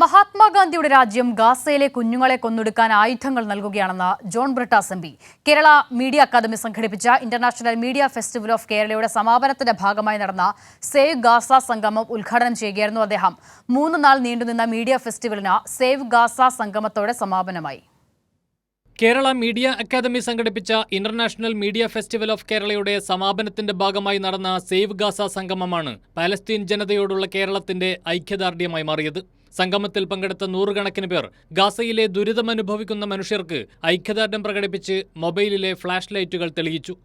മഹാത്മാഗാന്ധിയുടെ രാജ്യം ഗാസയിലെ കുഞ്ഞുങ്ങളെ കൊന്നൊടുക്കാൻ ആയുധങ്ങൾ നൽകുകയാണെന്ന് John Brittas M P. Kerala media academy സംഘടിപ്പിച്ച ഇന്റർനാഷണൽ മീഡിയ ഫെസ്റ്റിവൽ ഓഫ് കേരളയുടെ സമാപനത്തിന്റെ ഭാഗമായി നടന്ന സേവ് ഗാസ സംഗമം ഉദ്ഘാടനം ചെയ്യുകയായിരുന്നു അദ്ദേഹം. മൂന്ന് നാൾ നീണ്ടുനിന്ന മീഡിയ ഫെസ്റ്റിവലിന് സേവ് ഗാസ സംഗമത്തോടെ സമാപനമായി. കേരള മീഡിയ അക്കാദമി സംഘടിപ്പിച്ച ഇന്റർനാഷണൽ മീഡിയ ഫെസ്റ്റിവൽ ഓഫ് കേരളയുടെ സമാപനത്തിന്റെ ഭാഗമായി നടന്ന സേവ് ഗാസ സംഗമമാണ് പാലസ്തീൻ ജനതയോടുള്ള കേരളത്തിന്റെ ഐക്യദാർഢ്യമായി മാറിയത്. സംഗമത്തിൽ പങ്കെടുത്ത നൂറുകണക്കിന് പേർ ഗാസയിലെ ദുരിതമനുഭവിക്കുന്ന മനുഷ്യർക്ക് ഐക്യദാർഢ്യം പ്രകടിപ്പിച്ച് മൊബൈലിലെ ഫ്ലാഷ് ലൈറ്റുകൾ തെളിയിച്ചു.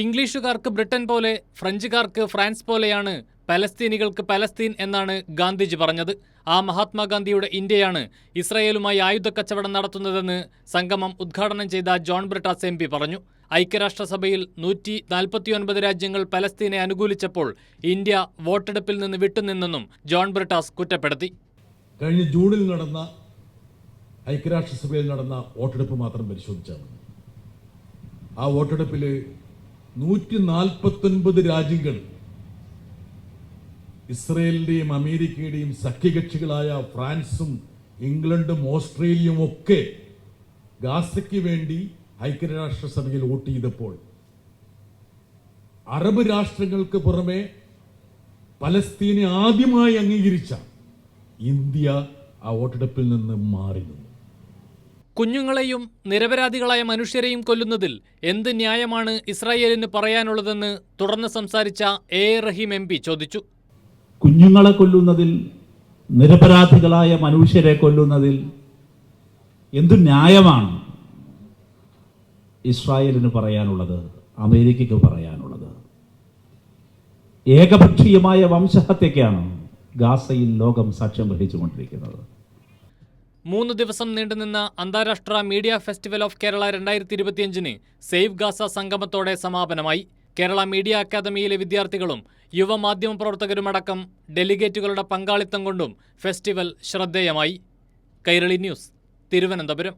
ഇംഗ്ലീഷുകാർക്ക് ബ്രിട്ടൻ പോലെ ഫ്രഞ്ചുകാർക്ക് ഫ്രാൻസ് പോലെയാണ് പലസ്തീനികൾക്ക് പലസ്തീൻ എന്നാണ് ഗാന്ധിജി പറഞ്ഞത്. ആ മഹാത്മാഗാന്ധിയുടെ ഇന്ത്യയാണ് ഇസ്രയേലുമായി ആയുധ കച്ചവടം നടത്തുന്നതെന്ന് സംഗമം ഉദ്ഘാടനം ചെയ്ത ജോൺ ബ്രിട്ടാസ് എം പറഞ്ഞു. ഐക്യരാഷ്ട്രസഭയിൽ നൂറ്റി നാൽപ്പത്തിയൊൻപത് രാജ്യങ്ങൾ പലസ്തീനെ അനുകൂലിച്ചപ്പോൾ ഇന്ത്യ വോട്ടെടുപ്പിൽ നിന്ന് വിട്ടുനിന്നെന്നും ജോൺ ബ്രിട്ടാസ് കുറ്റപ്പെടുത്തി. കഴിഞ്ഞ ജൂണിൽ നടന്ന ഐക്യരാഷ്ട്രസഭയിൽ നടന്ന വോട്ടെടുപ്പ് മാത്രം പരിശോധിച്ചാൽ ആ വോട്ടെടുപ്പിൽ നൂറ്റി നാൽപ്പത്തൊൻപത് രാജ്യങ്ങൾ ഇസ്രയേലിന്റെയും അമേരിക്കയുടെയും സഖ്യകക്ഷികളായ ഫ്രാൻസും ഇംഗ്ലണ്ടും ഓസ്ട്രേലിയയും ഒക്കെ ഗാസയ്ക്ക് വേണ്ടി ഐക്യരാഷ്ട്രസഭയിൽ വോട്ട് ചെയ്തപ്പോൾ അറബ് രാഷ്ട്രങ്ങൾക്ക് പുറമെ പലസ്തീനെ ആദ്യമായി അംഗീകരിച്ച ഇന്ത്യ ആ വോട്ടെടുപ്പിൽ നിന്ന് മാറി നിന്നു. കുഞ്ഞുങ്ങളെയും നിരപരാധികളായ മനുഷ്യരെയും കൊല്ലുന്നതിൽ എന്ത് ന്യായമാണ് ഇസ്രായേലിന് പറയാനുള്ളതെന്ന് തുടർന്ന് സംസാരിച്ച എ റഹീം എം ചോദിച്ചു. കുഞ്ഞുങ്ങളെ കൊല്ലുന്നതിൽ നിരപരാധികളായ മനുഷ്യരെ കൊല്ലുന്നതിൽ എന്തു ന്യായമാണ് ഇസ്രായേലിന് പറയാനുള്ളത് അമേരിക്കയ്ക്ക് പറയാനുള്ളത്? ഏകപക്ഷീയമായ വംശഹത്യക്കാണ് ഗാസയിൽ ലോകം സാക്ഷ്യം വഹിച്ചുകൊണ്ടിരിക്കുന്നത്. മൂന്ന് ദിവസം നീണ്ടുനിന്ന അന്താരാഷ്ട്ര മീഡിയ ഫെസ്റ്റിവൽ ഓഫ് കേരള രണ്ടായിരത്തി ഇരുപത്തിയഞ്ചിന് സേവ് ഗാസ സംഗമത്തോടെ സമാപനമായി. കേരള മീഡിയ അക്കാദമിയിലെ വിദ്യാർത്ഥികളും യുവമാധ്യമ പ്രവർത്തകരുമടക്കം ഡെലിഗേറ്റുകളുടെ പങ്കാളിത്തം കൊണ്ടും ഫെസ്റ്റിവൽ ശ്രദ്ധേയമായി. കൈരളി ന്യൂസ് തിരുവനന്തപുരം.